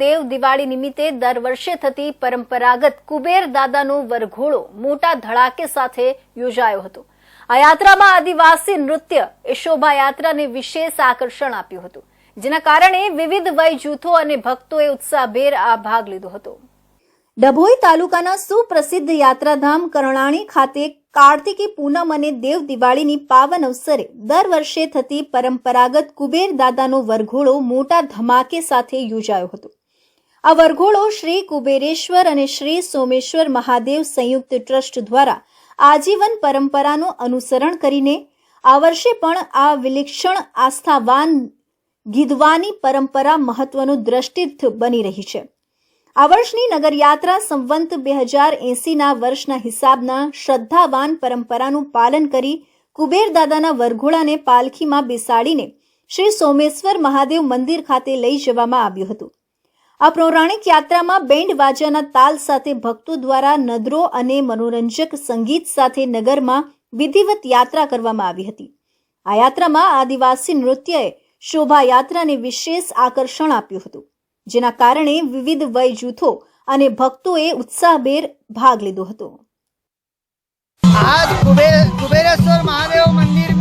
દેવ દિવાળી નિમિત્તે દર વર્ષે થતી પરંપરાગત કુબેર દાદાનો વરઘોડો મોટા ધડાકે સાથે યોજાયો હતો. આ યાત્રામાં આદિવાસી નૃત્ય, એ શોભાયાત્રાને વિશેષ આકર્ષણ આપ્યું હતું. જેના કારણે વિવિધ વય જૂથો અને ભક્તોએ ઉત્સાહભેર આ ભાગ લીધો હતો. ડભોઈ તાલુકાના સુપ્રસિદ્ધ યાત્રાધામ કરણાણી ખાતે કાર્તિકી પૂનમ અને દેવ દિવાળીની પાવન અવસરે દર વર્ષે થતી પરંપરાગત કુબેર દાદાનો વરઘોડો મોટા ધમાકે સાથે યોજાયો હતો. આ વરઘોડો શ્રી કુબેરેશ્વર અને શ્રી સોમેશ્વર મહાદેવ સંયુક્ત ટ્રસ્ટ દ્વારા આજીવન પરંપરાનું અનુસરણ કરીને આ વર્ષે પણ આ વિલક્ષણ આસ્થાવાન ગીધવાની પરંપરા મહત્વનું દ્રષ્ટિર્થ બની રહી છે. આ વર્ષની નગરયાત્રા સંવંત બે હજાર એંસીના વર્ષના હિસાબના શ્રદ્ધાવાન પરંપરાનું પાલન કરી કુબેર દાદાના વરઘોડાને પાલખીમાં બેસાડીને શ્રી સોમેશ્વર મહાદેવ મંદિર ખાતે લઈ જવામાં આવ્યું હતું. આ પૌરાણિક યાત્રામાં બેન્ડ વાજાના તાલ સાથે ભક્તો દ્વારા નદરો અને મનોરંજક સંગીત સાથે નગરમાં વિધિવત યાત્રા કરવામાં આવી હતી આ યાત્રામાં આદિવાસી નૃત્યએ શોભાયાત્રાને વિશેષ આકર્ષણ આપ્યું હતું જેના કારણે વિવિધ વય જૂથો અને ભક્તોએ ઉત્સાહભેર ભાગ લીધો હતો आज कुबेर कुबेरेश्वर महादेव मंदिर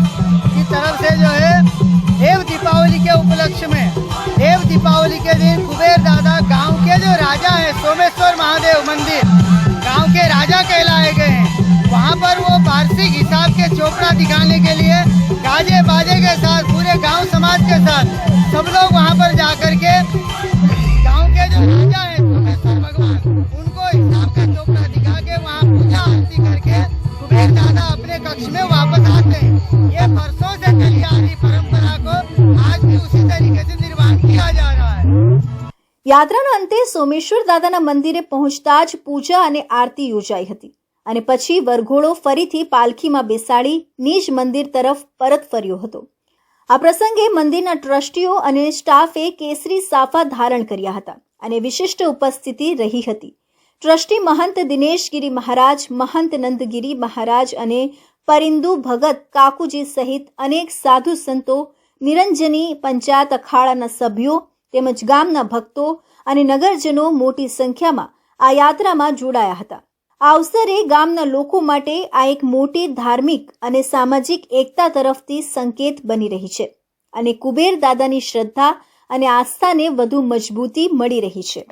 की तरफ से जो है देव दीपावली के उपलक्ष्य में राजा है, सोमेश्वर महादेव मंदिर। गाँव के राजा कहलाए गए हैं। वहाँ पर वो वार्षिक हिसाब के चोपड़ा दिखाने के लिए गाजे बाजे के साथ, पूरे गाँव समाज के साथ, सब लोग वहाँ पर जाकर के गाँव के जो राजा है, सोमेश्वर भगवान, उनको हिसाब का चोपड़ा दिखा के वहाँ पूजा आरती करके कुबेर दादा अपने कक्ष में યાત્રાના અંતે સોમેશ્વર દાદાના મંદિરે પહોંચતા જ પૂજા અને આરતી યોજાઈ હતી અને પછી વરઘોડો ફરીથી પાલખીમાં બેસાડી નિજ મંદિર તરફ પરત ફર્યો હતો. આ પ્રસંગે મંદિરના ટ્રસ્ટીઓ અને સ્ટાફે કેસરી સાફા ધારણ કર્યા હતા અને વિશિષ્ટ ઉપસ્થિતિ રહી હતી. ટ્રસ્ટી મહંત દિનેશગીરી મહારાજ, મહંત નંદગીરી મહારાજ અને પરિંદુ ભગત કાકુજી સહિત અનેક સાધુ સંતો, નિરંજની પંચાયત અખાડાના સભ્યો તેમજ ગામના ભક્તો અને નગરજનો મોટી સંખ્યામાં આ યાત્રામાં જોડાયા હતા. આ અવસરે ગામના લોકો માટે આ એક મોટી ધાર્મિક અને સામાજિક એકતા તરફથી સંકેત બની રહી છે અને કુબેર દાદાની શ્રદ્ધા અને આસ્થાને વધુ મજબૂતી મળી રહી છે.